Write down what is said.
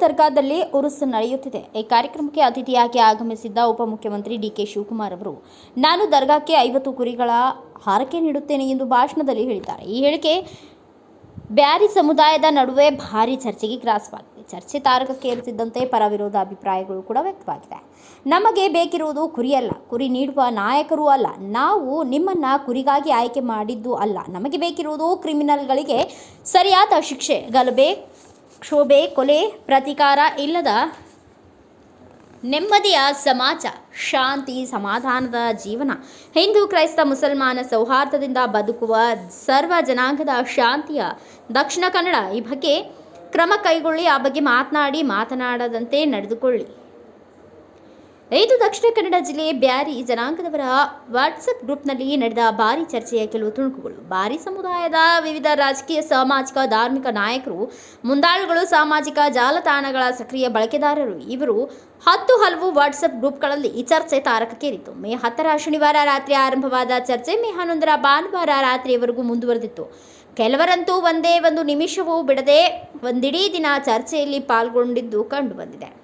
ದರ್ಗಾದಲ್ಲಿ ಉರುಸು ನಡೆಯುತ್ತಿದೆ. ಈ ಕಾರ್ಯಕ್ರಮಕ್ಕೆ ಅತಿಥಿಯಾಗಿ ಆಗಮಿಸಿದ್ದ ಉಪಮುಖ್ಯಮಂತ್ರಿ ಡಿಕೆ ಶಿವಕುಮಾರ್ ಅವರು, ನಾನು ದರ್ಗಾಕ್ಕೆ ಐವತ್ತು ಕುರಿಗಳ ಹಾರಕೆ ನೀಡುತ್ತೇನೆ ಎಂದು ಭಾಷಣದಲ್ಲಿ ಹೇಳಿದ್ದಾರೆ. ಈ ಹೇಳಿಕೆ ಬ್ಯಾರಿ ಸಮುದಾಯದ ನಡುವೆ ಭಾರಿ ಚರ್ಚೆಗೆ ಗ್ರಾಸವಾಗಿದೆ. ಚರ್ಚೆ ತಾರಕಕ್ಕೆ ಏರುತ್ತಿದ್ದಂತೆ ಪರ ವಿರೋಧ ಅಭಿಪ್ರಾಯಗಳು ಕೂಡ ವ್ಯಕ್ತವಾಗಿದೆ. ನಮಗೆ ಬೇಕಿರುವುದು ಕುರಿಯಲ್ಲ. ಕುರಿ ನೀಡುವ ನಾಯಕರೂ ಅಲ್ಲ. ನಾವು ನಿಮ್ಮನ್ನ ಕುರಿಗಾಗಿ ಆಯ್ಕೆ ಮಾಡಿದ್ದು ಅಲ್ಲ. ನಮಗೆ ಬೇಕಿರುವುದು ಕ್ರಿಮಿನಲ್ಗಳಿಗೆ ಸರಿಯಾದ ಶಿಕ್ಷೆ ಗಲಭೆ ಕ್ಷೋಭೆ, ಕೊಲೆ, ಪ್ರತಿಕಾರ ಇಲ್ಲದ ನೆಮ್ಮದಿಯ ಸಮಾಜ, ಶಾಂತಿ, ಸಮಾಧಾನದ ಜೀವನ. ಹಿಂದೂ ಕ್ರೈಸ್ತ ಮುಸಲ್ಮಾನ ಸೌಹಾರ್ದದಿಂದ ಬದುಕುವ ಸರ್ವ ಜನಾಂಗದ ಶಾಂತಿಯ ದಕ್ಷಿಣ ಕನ್ನಡ ಈ ಬಗ್ಗೆ ಕ್ರಮ ಕೈಗೊಳ್ಳಿ, ಆ ಬಗ್ಗೆ ಮಾತನಾಡಿ, ಮಾತನಾಡದಂತೆ ನಡೆದುಕೊಳ್ಳಿ. ಇದು ದಕ್ಷಿಣ ಕನ್ನಡ ಜಿಲ್ಲೆ ಬ್ಯಾರಿ ಜನಾಂಗದವರ ವಾಟ್ಸಪ್ ಗ್ರೂಪ್ನಲ್ಲಿ ನಡೆದ ಭಾರಿ ಚರ್ಚೆಯ ಕೆಲವು ತುಣುಕುಗಳು. ಭಾರಿ ಸಮುದಾಯದ ವಿವಿಧ ರಾಜಕೀಯ, ಸಾಮಾಜಿಕ, ಧಾರ್ಮಿಕ ನಾಯಕರು, ಮುಂದಾಳುಗಳು, ಸಾಮಾಜಿಕ ಜಾಲತಾಣಗಳ ಸಕ್ರಿಯ ಬಳಕೆದಾರರು, ಇವರು ಹತ್ತು ಹಲವು ವಾಟ್ಸಪ್ ಗ್ರೂಪ್ಗಳಲ್ಲಿ ಈ ಚರ್ಚೆ ತಾರಕಕ್ಕೇರಿತು ಮೇ ಹತ್ತರ ಶನಿವಾರ ರಾತ್ರಿ ಆರಂಭವಾದ ಚರ್ಚೆ ಮೇ ಹನ್ನೊಂದರ ಭಾನುವಾರ ರಾತ್ರಿಯವರೆಗೂ ಮುಂದುವರೆದಿತ್ತು. ಕೆಲವರಂತೂ ಒಂದೇ ಒಂದು ನಿಮಿಷವೂ ಬಿಡದೆ ಒಂದಿಡೀ ದಿನ ಚರ್ಚೆಯಲ್ಲಿ ಪಾಲ್ಗೊಂಡಿದ್ದು ಕಂಡುಬಂದಿದೆ